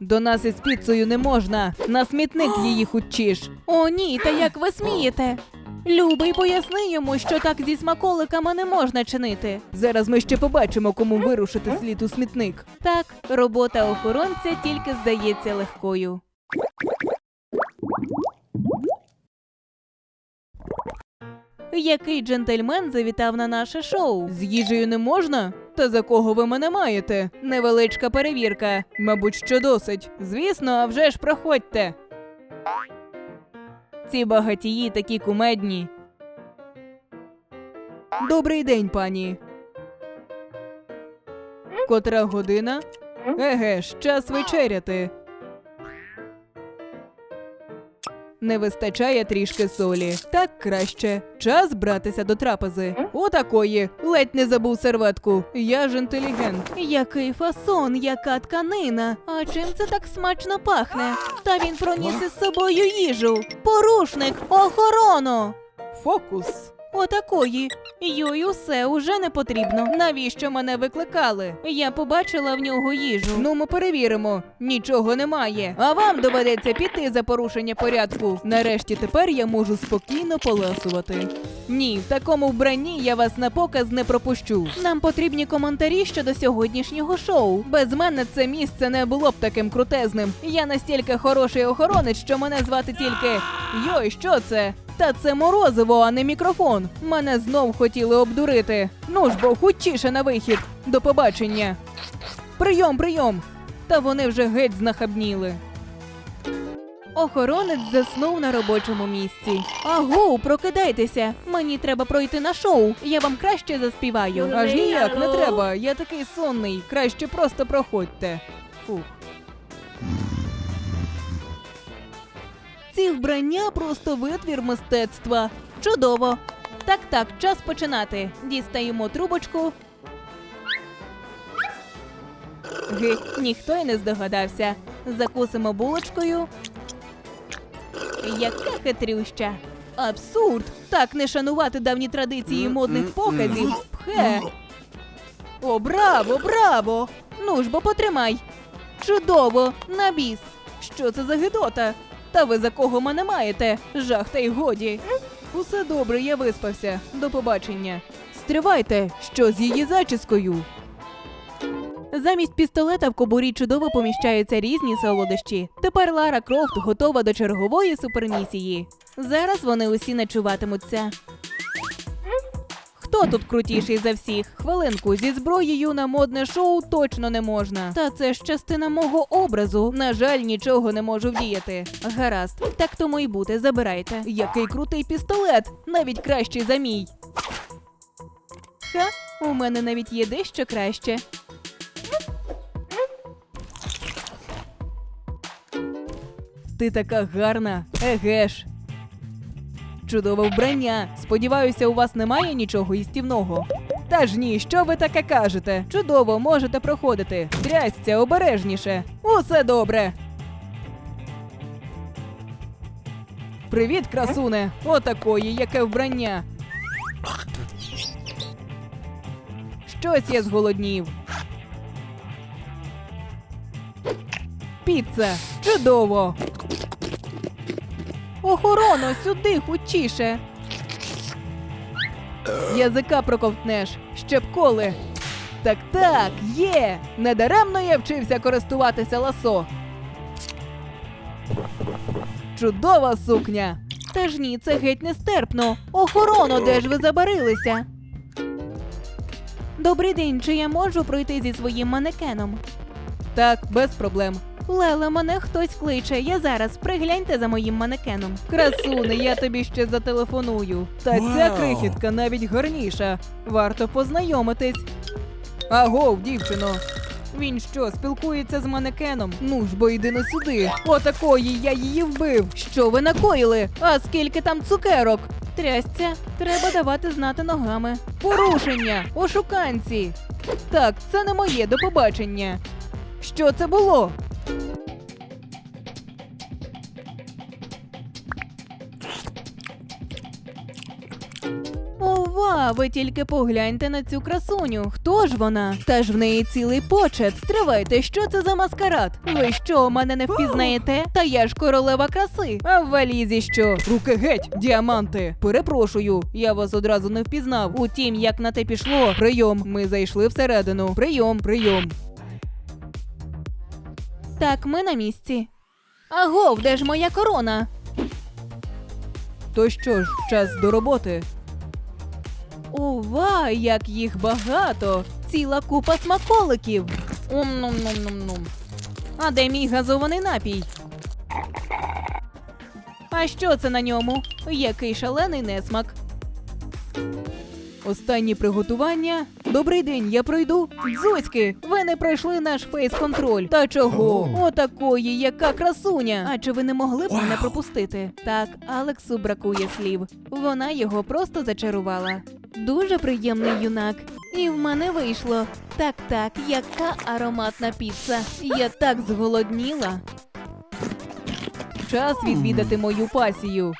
До нас із піцею не можна. На смітник її хучиш. О, ні, та як ви смієте? Любий, поясни йому, що так зі смаколиками не можна чинити. Зараз ми ще побачимо, кому вирушити слід у смітник. Так, робота охоронця тільки здається легкою. Який джентльмен завітав на наше шоу? З їжею не можна? Та за кого ви мене маєте? Невеличка перевірка. Мабуть, що досить. Звісно, а вже ж проходьте. Ці багатії такі кумедні. Добрий день, пані. Котра година? Еге ж, час вечеряти. Не вистачає трішки солі. Так краще. Час братися до трапези. Отакої. Ледь не забув серветку. Я ж інтелігент. Який фасон, яка тканина. А чим це так смачно пахне? Та він проніс із собою їжу. Порушник, охорону. Фокус. Отакої. Йой, усе уже не потрібно. Навіщо мене викликали? Я побачила в нього їжу. Ну, ми перевіримо. Нічого немає. А вам доведеться піти за порушення порядку. Нарешті тепер я можу спокійно поласувати. Ні, в такому вбранні я вас на показ не пропущу. Нам потрібні коментарі щодо сьогоднішнього шоу. Без мене це місце не було б таким крутезним. Я настільки хороший охоронець, що мене звати тільки Йой, що це? Та це морозиво, а не мікрофон. Мене знов хотіли обдурити. Ну ж бо хутчіше на вихід. До побачення. Прийом, прийом. Та вони вже геть знахабніли. Охоронець заснув на робочому місці. Агу, прокидайтеся. Мені треба пройти на шоу. Я вам краще заспіваю. Аж ніяк не треба. Я такий сонний. Краще просто проходьте. Фух. Ці вбрання просто витвір мистецтва. Чудово. Так, так, час починати. Дістаємо трубочку. Ги, ніхто й не здогадався. Закусимо булочкою. Яка хитрюща. Абсурд! Так не шанувати давні традиції модних показів. Пхе. О, браво, браво! Ну ж бо потримай. Чудово, на біс. Що це за гидота? Та ви за кого мене маєте? Жах та й годі. Усе добре, я виспався. До побачення. Стривайте, що з її зачіскою? Замість пістолета в кобурі чудово поміщаються різні солодощі. Тепер Лара Крофт готова до чергової супермісії. Зараз вони усі ночуватимуться. Хто тут крутіший за всіх? Хвилинку зі зброєю на модне шоу точно не можна. Та це ж частина мого образу. На жаль, нічого не можу вдіяти. Гаразд, так тому й бути, забирайте. Який крутий пістолет, навіть кращий за мій. Ха, у мене навіть є дещо краще. Ти така гарна, еге ж. Чудове вбрання. Сподіваюся, у вас немає нічого їстівного. Та ж ні, що ви таке кажете? Чудово, можете проходити. Трясця обережніше. Усе добре. Привіт, красуне! Отакої, яке вбрання. Щось я зголоднів. Піца! Чудово! Охорона, сюди хутчіше. Язика проковтнеш, ще б коли. Так так, є! Недаремно я вчився користуватися ласо. Чудова сукня! Та ж ні, це геть нестерпно. Охорона, де ж ви забарилися? Добрий день, чи я можу пройти зі своїм манекеном? Так, без проблем. Леле, мене хтось кличе. Я зараз пригляньте за моїм манекеном. Красуне, я тобі ще зателефоную. Та ця крихітка навіть гарніша. Варто познайомитись. Агов, дівчино. Він що, спілкується з манекеном? Ну ж бо йди на сюди. Отакої, я її вбив. Що ви накоїли? А скільки там цукерок? Трясця, треба давати знати ногами. Порушення! Ошуканці! Так, це не моє до побачення. Що це було? Ова! Ви тільки погляньте на цю красуню. Хто ж вона? Та ж в неї цілий почет. Стривайте, що це за маскарад? Ви що, мене не впізнаєте? Та я ж королева краси. А в валізі що? Руки геть, діаманти. Перепрошую, я вас одразу не впізнав. Утім, як на те пішло, прийом. Ми зайшли всередину. Прийом, прийом. Так, ми на місці. Агов, де ж моя корона? То що ж, час до роботи. Ова, як їх багато! Ціла купа смаколиків. Ум-нум-нум-нум-нум. А де мій газований напій? А що це на ньому? Який шалений несмак. Останні приготування. Добрий день, я пройду. Дзузьки, ви не пройшли наш фейс-контроль. Та чого? Отакої, яка красуня. А чи ви не могли б мене пропустити? Так, Алексу бракує слів. Вона його просто зачарувала. Дуже приємний юнак. І в мене вийшло. Так, так, яка ароматна піца. Я так зголодніла. Час відвідати мою пасію.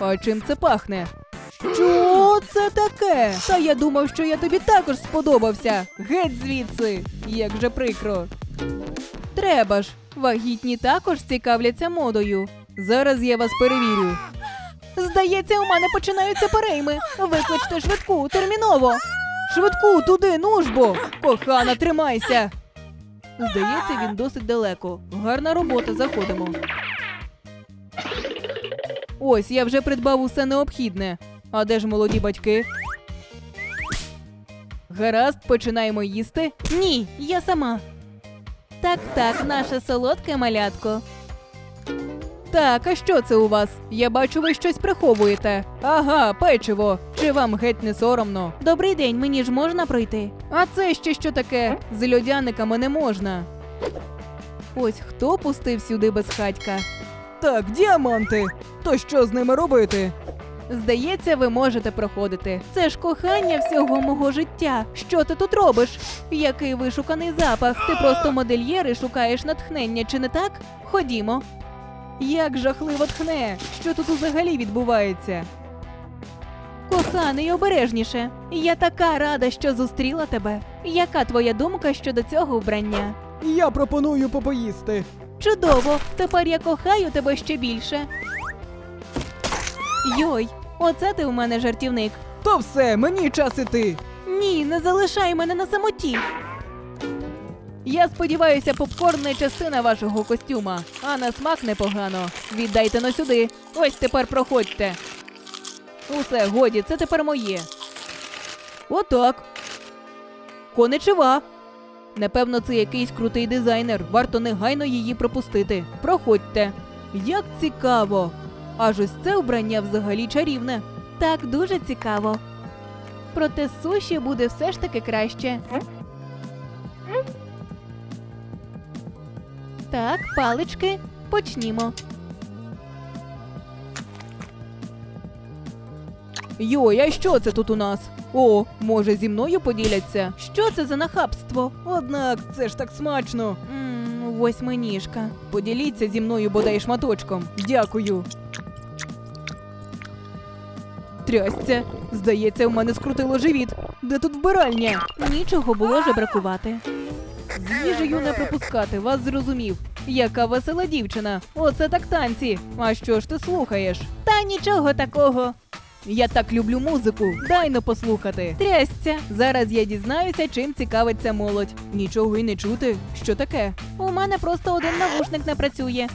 А чим це пахне? Що це таке? Та я думав, що я тобі також сподобався. Геть звідси. Як же прикро. Треба ж. Вагітні також цікавляться модою. Зараз я вас перевірю. Здається, у мене починаються перейми. Викличте швидку, терміново. Швидку, туди, ну ж. Кохана, тримайся. Здається, він досить далеко. Гарна робота, заходимо. Ось, я вже придбав усе необхідне. А де ж молоді батьки? Гаразд, починаємо їсти. Ні, я сама. Так, так, наше солодке малятко. Так, а що це у вас? Я бачу, ви щось приховуєте. Ага, печиво. Чи вам геть не соромно? Добрий день, мені ж можна пройти. А це ще що таке? З льодяниками не можна. Ось хто пустив сюди безхатька. Так, діаманти. То що з ними робити? Здається, ви можете проходити. Це ж кохання всього мого життя. Що ти тут робиш? Який вишуканий запах. Ти просто модельєр і шукаєш натхнення, чи не так? Ходімо. Як жахливо тхне! Що тут взагалі відбувається? Коханий, обережніше. Я така рада, що зустріла тебе. Яка твоя думка щодо цього вбрання? Я пропоную попоїсти. Чудово! Тепер я кохаю тебе ще більше. Йой, оце ти у мене жартівник. То все, мені час іти. Ні, не залишай мене на самоті. Я сподіваюся, попкорн не частина вашого костюма, а на смак непогано. Віддайте но сюди. Ось тепер проходьте. Усе, годі, це тепер моє. Отак. Коничева. Напевно, це якийсь крутий дизайнер. Варто негайно її пропустити. Проходьте. Як цікаво. Аж ось це вбрання взагалі чарівне. Так, дуже цікаво. Проте суші буде все ж таки краще. Так, палички, почнімо. Йой, а що це тут у нас? О, може, зі мною поділяться? Що це за нахабство? Однак, це ж так смачно. Мм, восьминіжка. Поділіться зі мною бодай шматочком. Дякую. Трясця. Здається, в мене скрутило живіт. Де тут вбиральня? Нічого було жебракувати. З їжею не пропускати, вас зрозумів. Яка весела дівчина. Оце так танці. А що ж ти слухаєш? Та нічого такого. Я так люблю музику. Дай но послухати. Трясця. Зараз я дізнаюся, чим цікавиться молодь. Нічого й не чути. Що таке? У мене просто один навушник не працює.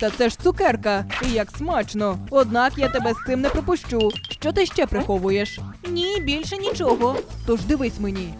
Та це ж цукерка, і як смачно. Однак я тебе з цим не пропущу. Що ти ще приховуєш? Ні, більше нічого. Тож дивись мені.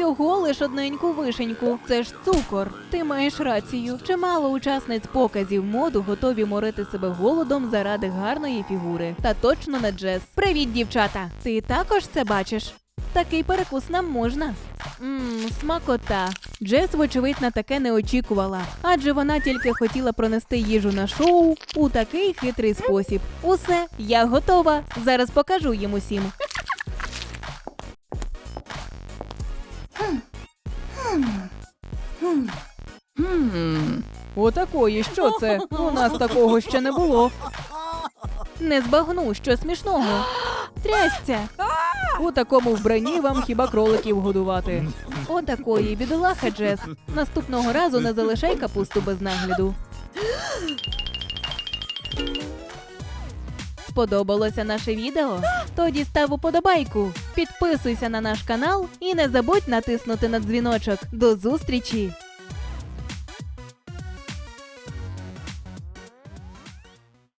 Всього лиш одненьку вишеньку. Це ж цукор. Ти маєш рацію. Чимало учасниць показів моду готові морити себе голодом заради гарної фігури. Та точно не Джес. Привіт, дівчата! Ти також це бачиш? Такий перекус нам можна. Мм, смакота. Джес, вочевидь, на таке не очікувала, адже вона тільки хотіла пронести їжу на шоу у такий хитрий спосіб. Усе, я готова. Зараз покажу їм усім. Отакої, що це? У нас такого ще не було. Не збагну, що смішного. Трясця. У такому вбранні вам хіба кроликів годувати. Отакої бідолаха, Джес. Наступного разу не залишай капусту без нагляду. Сподобалося наше відео? Тоді став уподобайку, підписуйся на наш канал і не забудь натиснути на дзвіночок. До зустрічі!